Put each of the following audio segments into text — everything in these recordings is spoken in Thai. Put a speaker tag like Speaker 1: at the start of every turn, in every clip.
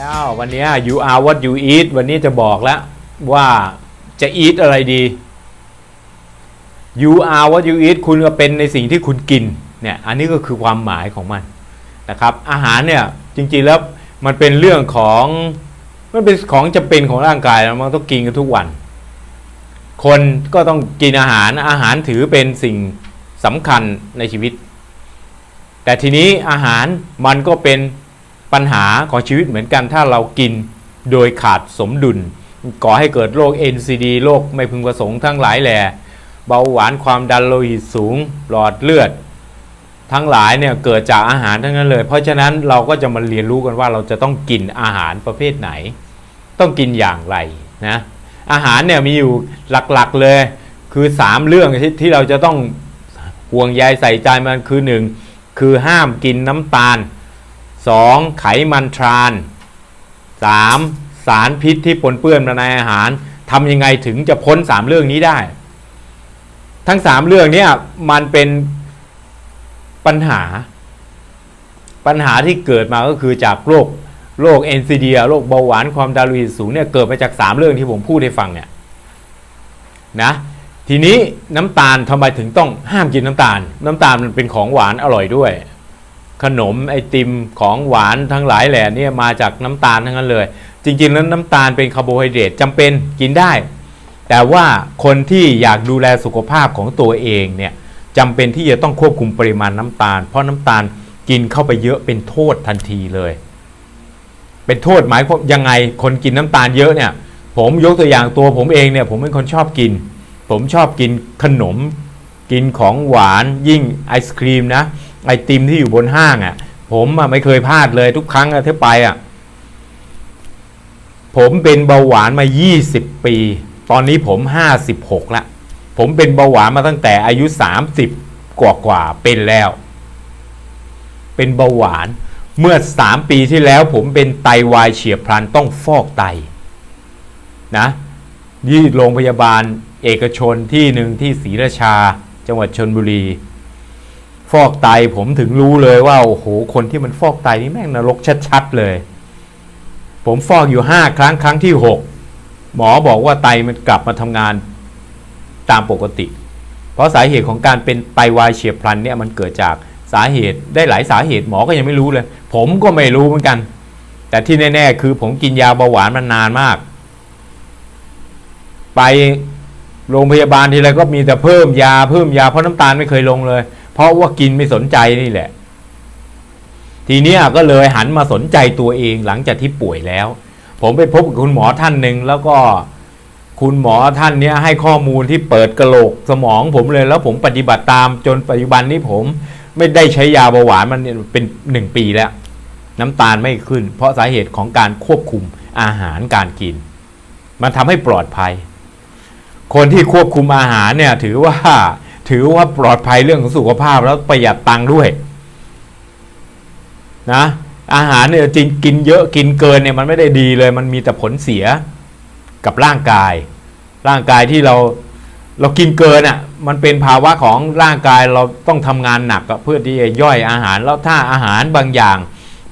Speaker 1: แล้ววันนี้ you are what you eat วันนี้จะบอกแล้วว่าจะ eat อะไรดี you are what you eat คุณก็เป็นในสิ่งที่คุณกินเนี่ยอันนี้ก็คือความหมายของมันนะครับ อาหารเนี่ยจริงๆแล้วมันเป็นเรื่องของมันเป็นของจำเป็นของร่างกายแล้วมันต้องกินกันทุกวัน คนก็ต้องกินอาหารอาหารถือเป็นสิ่งสำคัญในชีวิต แต่ทีนี้อาหารมันก็เป็น ปัญหาของชีวิตเหมือนกันถ้าเรากินโดยขาดสมดุล ก่อให้เกิดโรค NCD โรคไม่พึงประสงค์ทั้งหลายแหล่เบาหวานความดันโลหิตสูงหลอดเลือด ทั้งหลายเนี่ยเกิดจากอาหารทั้งนั้นเลย เพราะฉะนั้นเราก็จะมาเรียนรู้กันว่าเราจะต้องกินอาหารประเภทไหน ต้องกินอย่างไรนะอาหารเนี่ยมีอยู่หลักๆเลยคือ 3 เรื่องที่ที่เราจะต้องห่วงใยใส่ใจมันคือ 1 คือห้ามกินน้ำตาล 2. ไขมันทราน 3. สารพิษที่ปนเปื้อนมาในอาหารทำยังไงถึงจะพ้น 3 เรื่องนี้ได้ ทั้ง 3 เรื่องนี้มันเป็นปัญหา ปัญหาที่เกิดมาก็คือจากโรคโรค NCD โรคเบาหวานความดันโลหิตสูงเนี่ยเกิดมาจาก 3 เรื่องที่ผมพูดให้ฟังเนี่ยนะทีนี้น้ำตาลทำไมถึงต้องห้ามกินน้ำตาล น้ำตาลมันเป็นของหวานอร่อยด้วย ขนมไอติมของหวานทั้งหลายแหล่เนี่ยมาจากน้ำตาลทั้งนั้นเลย จริงๆแล้วน้ำตาลเป็นคาร์โบไฮเดรตจำเป็นกินได้ แต่ว่าคนที่อยากดูแลสุขภาพของตัวเองเนี่ยจำเป็นที่จะต้องควบคุมปริมาณน้ำตาล เพราะน้ำตาลกินเข้าไปเยอะเป็นโทษทันทีเลย เป็นโทษหมายความยังไงคนกินน้ำตาลเยอะเนี่ยผมยกตัวอย่างตัวผมเองเนี่ยผมเป็นคนชอบกิน ผมชอบกินขนม กินของหวานยิ่งไอศครีมนะ ไอติมที่อยู่บนห้างอะ ผมอะไม่เคยพลาดเลยทุกครั้งอะที่ไปอะ ผมเป็นเบาหวานมา 20 ปี ตอนนี้ผม 56ละผมเป็นเบาหวานมาตั้งแต่อายุ 30 กว่ากว่าๆเป็นแล้ว เป็นเบาหวานเมื่อ 3 ปีที่แล้ว ผมเป็นไตวายเฉียบพลันต้องฟอกไตนะที่โรงพยาบาลเอกชนที่หนึ่งที่ศรีราชา จังหวัดชนบุรี ฟอกไตผมถึงรู้เลยว่าโอ้โหคนที่มันฟอกไตนี่แม่งนรกชัดๆเลย ผมฟอกอยู่ห้าครั้งครั้งที่หกหมอบอกว่าไตมันกลับมาทำงานตามปกติ เพราะสาเหตุของการเป็นไตวายเฉียบพลันเนี่ยมันเกิดจากสาเหตุได้หลายสาเหตุหมอก็ยังไม่รู้เลย ผมก็ไม่รู้เหมือนกัน แต่ที่แน่ ๆ คือผมกินยาเบาหวานมานานมาก ไปโรงพยาบาลทีไรก็มีแต่เพิ่มยาเพิ่มยาเพราะน้ำตาลไม่เคยลงเลย เพราะว่ากินไม่สนใจนี่แหละ ทีนี้ก็เลยหันมาสนใจตัวเองหลังจากที่ป่วยแล้ว ผมไปพบกับคุณหมอท่านหนึ่งแล้วก็คุณหมอท่านเนี้ยให้ข้อมูลที่เปิดกระโหลกสมองผมเลยแล้วผมปฏิบัติตามจนปัจจุบันนี้ผม ไม่ได้ใช้ยาเบาหวานมันเป็นหนึ่งปีแล้ว น้ำตาลไม่ขึ้น เพราะสาเหตุของการควบคุมอาหารการกิน มันทำให้ปลอดภัย คนที่ควบคุมอาหารเนี่ยถือว่า ถือว่าปลอดภัยเรื่องของสุขภาพแล้วประหยัดตังค์ด้วยนะอาหารเนี่ยจริงกินเยอะกินเกินเนี่ยมันไม่ได้ดีเลย มันมีแต่ผลเสียกับร่างกาย ร่างกายที่เราเรากินเกินอะมันเป็นภาวะของร่างกายเราต้องทำงานหนักเพื่อที่จะย่อยอาหารแล้วถ้าอาหารบางอย่าง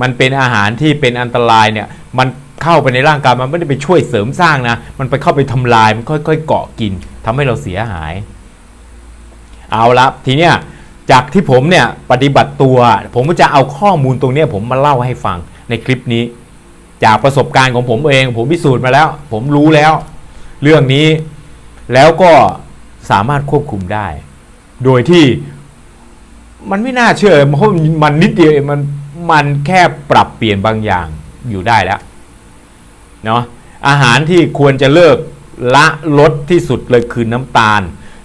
Speaker 1: มันเป็นอาหารที่เป็นอันตรายเนี่ยมันเข้าไปในร่างกายมันไม่ได้ไปช่วยเสริมสร้างนะ มันไปเข้าไปทำลายมันค่อยๆเกาะกินทำให้เราเสียหาย เอาละทีเนี้ยจากที่ผมเนี่ยปฏิบัติตัว ผมก็จะเอาข้อมูลตรงเนี้ยผมมาเล่าให้ฟังในคลิปนี้ จากประสบการณ์ของผมเอง ผมพิสูจน์มาแล้ว ผมรู้แล้ว เรื่องนี้แล้วก็สามารถควบคุมได้ โดยที่มันไม่น่าเชื่อเพราะมันนิดเดียวเองมันมันแค่ปรับเปลี่ยนบางอย่างอยู่ได้แล้วเนาะอาหารที่ควรจะเลิกละลดที่สุดเลยคือน้ำตาล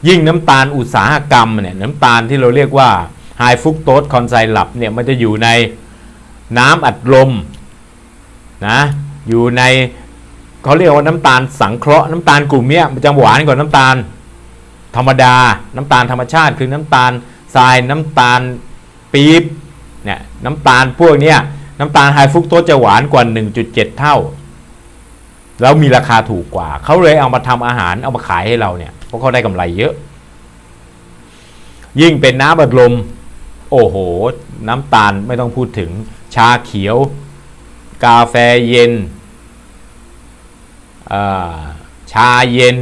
Speaker 1: ยิ่งน้ำตาลอุตสาหกรรมเนี่ยน้ำตาลที่เราเรียกว่าไฮฟุกโตสคอนไซรัปเนี่ยมันจะอยู่ในน้ำอัดลมนะอยู่ในเขาเรียกว่าน้ำตาลสังเคราะห์น้ำตาลกลุ่มเนี้ยมันจะหวานกว่าน้ำตาลธรรมดา น้ำตาลธรรมชาติคือน้ำตาลทรายน้ำตาลปี๊บเนี่ยน้ำตาลพวกเนี้ยน้ำตาลไฮฟุกโตสจะหวานกว่า 1.7 เท่า แล้วมีราคาถูกกว่า เขาเลยเอามาทำอาหารเอามาขายให้เราเนี่ย เพราะเขาได้กำไรเยอะ ยิ่งเป็นน้ำบัดลม โอ้โห น้ำตาลไม่ต้องพูดถึง ชาเขียว กาแฟเย็นาชาเย็น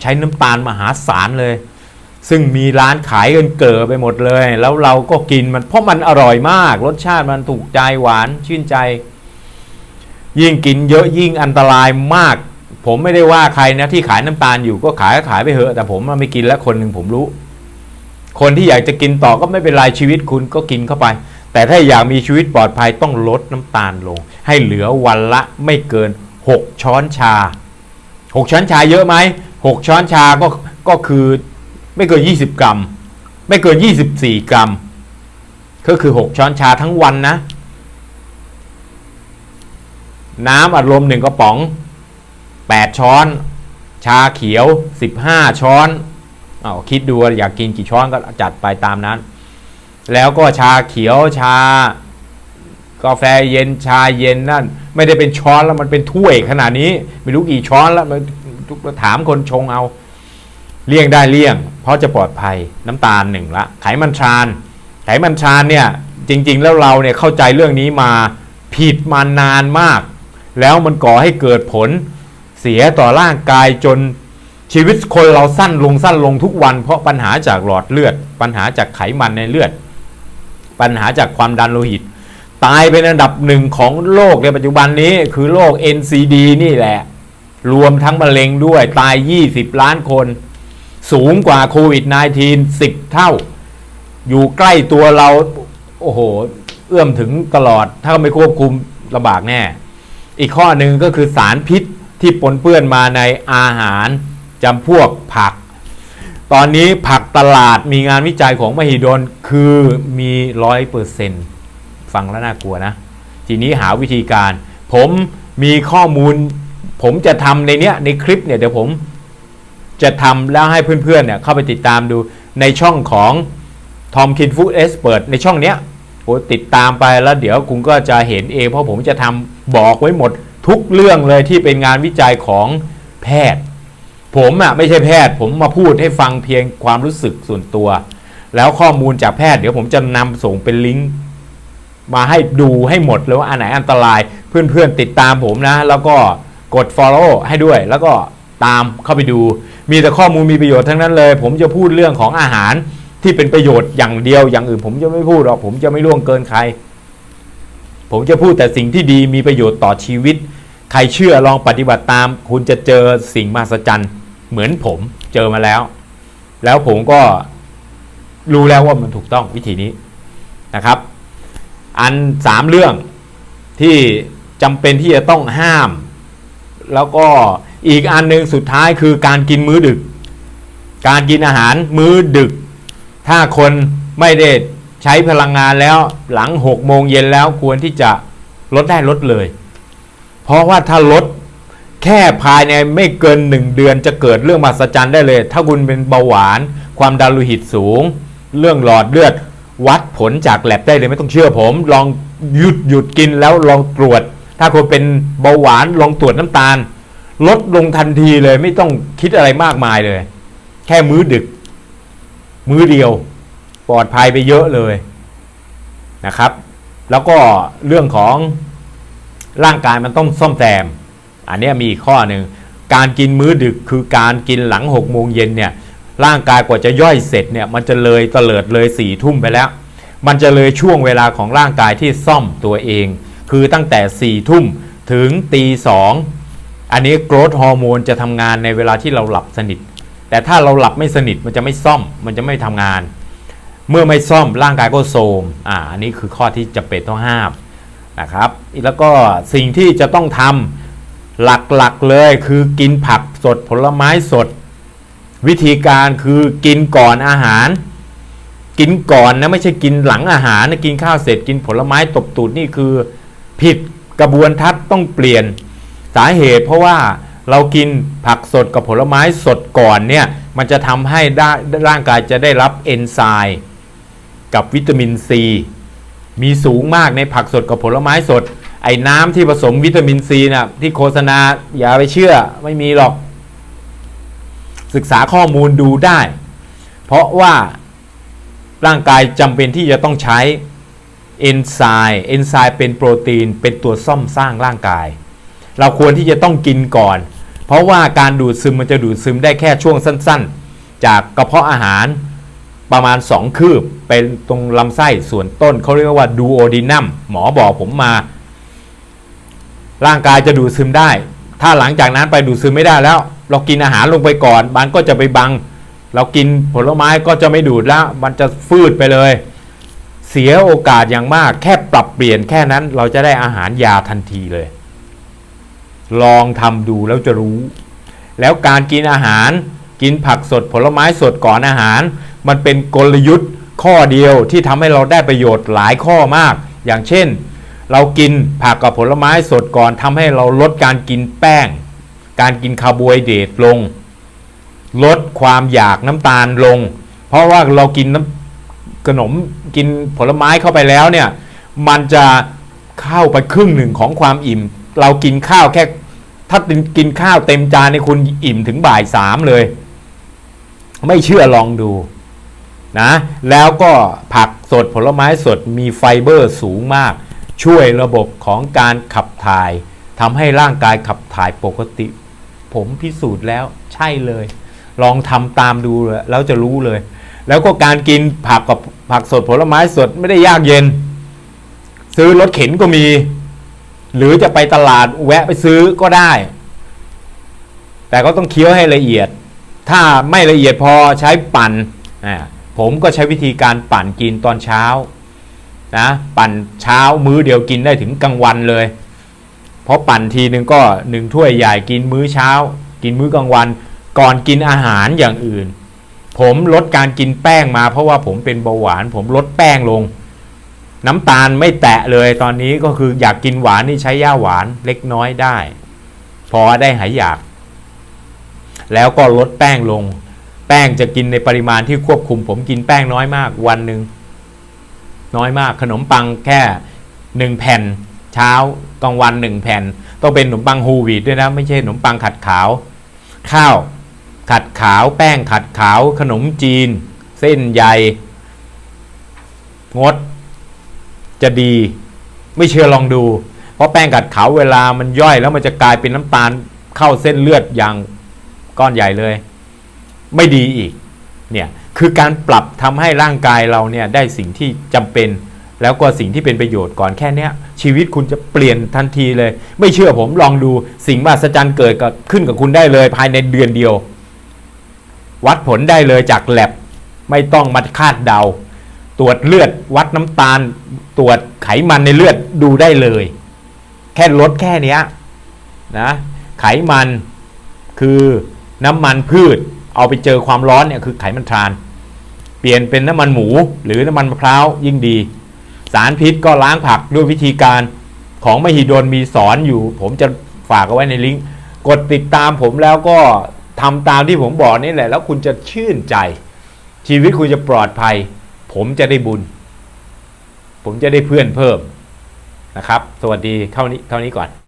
Speaker 1: ใช้น้ำตาลมหาศาลเลย ซึ่งมีร้านขายกันเกิดไปหมดเลย แล้วเราก็กินมันเพราะมันอร่อยมาก รสชาติมันถูกใจหวานชื่นใจ ยิ่งกินเยอะยิ่งอันตรายมาก ผมไม่ได้ว่าใครนะที่ขายน้ำตาลอยู่ก็ขายก็ขายไปเถอะ แต่ผมไม่กินแล้วคนหนึ่งผมรู้ คนที่อยากจะกินต่อก็ไม่เป็นไรชีวิตคุณก็กินเข้าไป แต่ถ้าอยากมีชีวิตปลอดภัยต้องลดน้ำตาลลง ให้เหลือวันละไม่เกิน 6 ช้อนชา 6 ช้อนชาเยอะไหม6 ช้อนชาก็ก็คือไม่เกิน 20 กรัม ไม่เกิน 24 กรัม ก็คือ 6 ช้อนชาทั้งวันนะ น้ำอัดลมหนึ่งกระป๋อง 8 ช้อน ชาเขียว 15 ช้อนอาคิดดูอยากกินกี่ช้อนก็จัดไปตามนั้น แล้วก็ชาเขียวชากาแฟเย็นชาเย็นนั่น ไม่ได้เป็นช้อนแล้วมันเป็นถ้วยขนาดนี้ ไม่รู้กี่ช้อนแล้วมันทุกถามคนชงเอา เลี่ยงได้เลี่ยง เพราะจะปลอดภัยน้ำตาลหนึ่งละไขมันทราน ไขมันทรานเนี่ยจริง ๆ แล้วเราเนี่ยเข้าใจเรื่องนี้มาผิดมานานมาก แล้วมันก่อให้เกิดผล เสียต่อร่างกายจนชีวิตคนเราสั้นลงสั้นลงทุกวัน เพราะปัญหาจากหลอดเลือด ปัญหาจากไขมันในเลือด ปัญหาจากความดันโลหิต ตายเป็นอันดับหนึ่งของโลกในปัจจุบันนี้คือโรค NCD นี่แหละ รวมทั้งมะเร็งด้วยตาย 20 ล้านคน สูงกว่าโควิด -19 10 เท่า อยู่ใกล้ตัวเรา โอ้โห เอื้อมถึงตลอดถ้าไม่ควบคุมลำบากแน่ อีกข้อหนึ่งก็คือสารพิษ ที่ปนเปื้อนมาในอาหารจำพวกผัก ตอนนี้ผักตลาดมีงานวิจัยของมหิดลคือมีร้อยเปอร์เซ็นต์ฟังแล้วน่ากลัวนะ ทีนี้หาวิธีการ ผมมีข้อมูล ผมจะทำในเนี้ยในคลิปเนี่ยเดี๋ยวผมจะทำแล้วให้เพื่อนๆเนี่ยเข้าไปติดตามดูในช่องของทอมคินฟู้ดเอ็กซ์เปิดในช่องเนี้ยโอ้ติดตามไปแล้วเดี๋ยวคุณก็จะเห็นเองเพราะผมจะทำบอกไว้หมด ทุกเรื่องเลยที่เป็นงานวิจัยของแพทย์ ผมอะไม่ใช่แพทย์ ผมมาพูดให้ฟังเพียงความรู้สึกส่วนตัว แล้วข้อมูลจากแพทย์เดี๋ยวผมจะนำส่งเป็นลิงก์มาให้ดูให้หมดเลยว่าอันไหนอันตรายเพื่อนๆติดตามผมนะ แล้วก็กด follow ให้ด้วย แล้วก็ตามเข้าไปดู มีแต่ข้อมูลมีประโยชน์ทั้งนั้นเลย ผมจะพูดเรื่องของอาหารที่เป็นประโยชน์อย่างเดียวอย่างอื่น ผมจะไม่พูดหรอกผมจะไม่ล่วงเกินใคร ผมจะพูดแต่สิ่งที่ดีมีประโยชน์ต่อชีวิต ใครเชื่อลองปฏิบัติตาม คุณจะเจอสิ่งมหัศจรรย์เหมือนผมเจอมาแล้ว แล้วผมก็รู้แล้วว่ามันถูกต้องวิธีนี้นะครับ อันสามเรื่องที่จำเป็นที่จะต้องห้าม แล้วก็อีกอันหนึ่งสุดท้ายคือการกินมื้อดึก การกินอาหารมื้อดึก ถ้าคนไม่ได้ ใช้พลังงานแล้วหลังหกโมงเย็นแล้วควรที่จะลดได้ลดเลย เพราะว่าถ้าลดแค่ภายในไม่เกินหนึ่งเดือนจะเกิดเรื่องมหัศจรรย์ได้เลย ถ้าคุณเป็นเบาหวาน ความดันโลหิตสูง เรื่องหลอดเลือด วัดผลจากแลบได้เลยไม่ต้องเชื่อผม ลองหยุดหยุดกินแล้วลองตรวจ ถ้าคุณเป็นเบาหวานลองตรวจน้ำตาล ลดลงทันทีเลยไม่ต้องคิดอะไรมากมายเลย แค่มื้อดึก มื้อเดียว ปลอดภัยไปเยอะเลยนะครับ แล้วก็เรื่องของร่างกายมันต้องซ่อมแซม อันนี้มีข้อหนึ่งการกินมื้อดึกคือการกินหลังหกโมงเย็นเนี่ยร่างกายกว่าจะย่อยเสร็จเนี่ยมันจะเลยเตลิดเลยสี่ทุ่มไปแล้ว มันจะเลยช่วงเวลาของร่างกายที่ซ่อมตัวเอง คือตั้งแต่สี่ทุ่มถึงตีสองอันนี้โกรทฮอร์โมนจะทำงานในเวลาที่เราหลับสนิท แต่ถ้าเราหลับไม่สนิทมันจะไม่ซ่อมมันจะไม่ทำงาน เมื่อไม่ซ่อมร่างกายก็โทรมอ่าอันนี้คือข้อที่จะเป็นต้องห้ามนะครับแล้วก็สิ่งที่จะต้องทำหลักๆเลยคือกินผักสดผลไม้สด วิธีการคือกินก่อนอาหาร กินก่อนนะไม่ใช่กินหลังอาหารนะกินข้าวเสร็จกินผลไม้ตบตูดนี่คือผิดกระบวนทัศน์ต้องเปลี่ยนสาเหตุเพราะว่าเรากินผักสดกับผลไม้สดก่อนเนี่ยมันจะทำให้ได้ร่างกายจะได้รับเอนไซม์ กับวิตามินซีมีสูงมากในผักสดกับผลไม้สด ไอ้น้ำที่ผสมวิตามินซีนะที่โฆษณาอย่าไปเชื่อไม่มีหรอก ศึกษาข้อมูลดูได้ เพราะว่าร่างกายจำเป็นที่จะต้องใช้เอนไซม์เอนไซม์เป็นโปรตีนเป็นตัวซ่อมสร้างร่างกาย เราควรที่จะต้องกินก่อน เพราะว่าการดูดซึมมันจะดูดซึมได้แค่ช่วงสั้น ๆ จากกระเพาะอาหาร ประมาณ 2 คืบ เป็นตรงลำไส้ส่วนต้นเขาเรียกว่าดูโอดินัมหมอบอกผมมา ร่างกายจะดูดซึมได้ ถ้าหลังจากนั้นไปดูดซึมไม่ได้แล้ว เรากินอาหารลงไปก่อน มันก็จะไปบัง เรากินผลไม้ก็จะไม่ดูดแล้ว มันจะฟืดไปเลย เสียโอกาสอย่างมาก แค่ปรับเปลี่ยนแค่นั้น เราจะได้อาหารยาทันทีเลย ลองทำดูแล้วจะรู้ แล้วการกินอาหาร กินผักสดผลไม้สดก่อนอาหาร มันเป็นกลยุทธ์ข้อเดียวที่ทำให้เราได้ประโยชน์หลายข้อมาก อย่างเช่น เรากินผักกับผลไม้สดก่อนทำให้เราลดการกินแป้ง การกินคาร์โบไฮเดรตลง ลดความอยากน้ำตาลลง เพราะว่าเรากินน้ำขนมกินผลไม้เข้าไปแล้วเนี่ยมันจะเข้าไปครึ่งหนึ่งของความอิ่ม เรากินข้าวแค่ถ้ากินข้าวเต็มจานในยคุณอิ่มถึงบ่ายสามเลย ไม่เชื่อลองดูนะแล้วก็ผักสดผลไม้สดมีไฟเบอร์สูงมาก ช่วยระบบของการขับถ่ายทำให้ร่างกายขับถ่ายปกติ ผมพิสูจน์แล้วใช่เลย ลองทำตามดูเลยแล้วจะรู้เลย แล้วก็การกินผักกับผักสดผลไม้สดไม่ได้ยากเย็น ซื้อรถเข็นก็มี หรือจะไปตลาดแวะไปซื้อก็ได้ แต่ก็ต้องเคี้ยวให้ละเอียด ถ้าไม่ละเอียดพอใช้ปั่นผมก็ใช้วิธีการปั่นกินตอนเช้านะปั่นเช้ามื้อเดียวกินได้ถึงกลางวันเลย เพราะปั่นทีนึงก็หนึ่งถ้วยใหญ่กินมื้อเช้า กินมื้อกลางวัน ก่อนกินอาหารอย่างอื่น ผมลดการกินแป้งมาเพราะว่าผมเป็นเบาหวาน ผมลดแป้งลง น้ำตาลไม่แตะเลยตอนนี้ก็คืออยากกินหวานนี่ใช้ย่าหวานเล็กน้อยได้ พอได้หายอยาก แล้วก็ลดแป้งลง แป้งจะกินในปริมาณที่ควบคุม ผมกินแป้งน้อยมากวันหนึ่งน้อยมากขนมปังแค่หนึ่งแผ่น เช้ากลางวันหนึ่งแผ่น ต้องเป็นขนมปังฮูวีดด้วยนะ ไม่ใช่ขนมปังขัดขาว ข้าวขัดขาวแป้งขัดขาวขนมจีน เส้นใยงด จะดี ไม่เชื่อลองดู เพราะแป้งขัดขาวเวลามันย่อยแล้วมันจะกลายเป็นน้ำตาลเข้าเส้นเลือดอย่าง ก้อนใหญ่เลย ไม่ดีอีกเนี่ยคือการปรับทำให้ร่างกายเราเนี่ยได้สิ่งที่จำเป็น แล้วก็สิ่งที่เป็นประโยชน์ก่อนแค่นี้ชีวิตคุณจะเปลี่ยนทันทีเลย ไม่เชื่อผมลองดูสิ่งมหัศจรรย์เกิดกับขึ้นกับคุณได้เลย ภายในเดือนเดียว วัดผลได้เลยจากแลบไม่ต้องมาคาดเดา ตรวจเลือดวัดน้ำตาล ตรวจไขมันในเลือดดูได้เลย แค่ลดแค่นี้นะไขมันคือ น้ำมันพืช เอาไปเจอความร้อนเนี่ยคือไขมันทราน เปลี่ยนเป็นน้ำมันหมู หรือน้ำมันมะพร้าวยิ่งดี สารพิษก็ล้างผักด้วยวิธีการของมหิดลมีสอนอยู่ ผมจะฝากเอาไว้ในลิงก์กดติดตามผมแล้วก็ทำตามที่ผมบอกนี่แหละ แล้วคุณจะชื่นใจ ชีวิตคุณจะปลอดภัย ผมจะได้บุญ ผมจะได้เพื่อนเพิ่มนะครับ สวัสดีเท่านี้เท่านี้ก่อน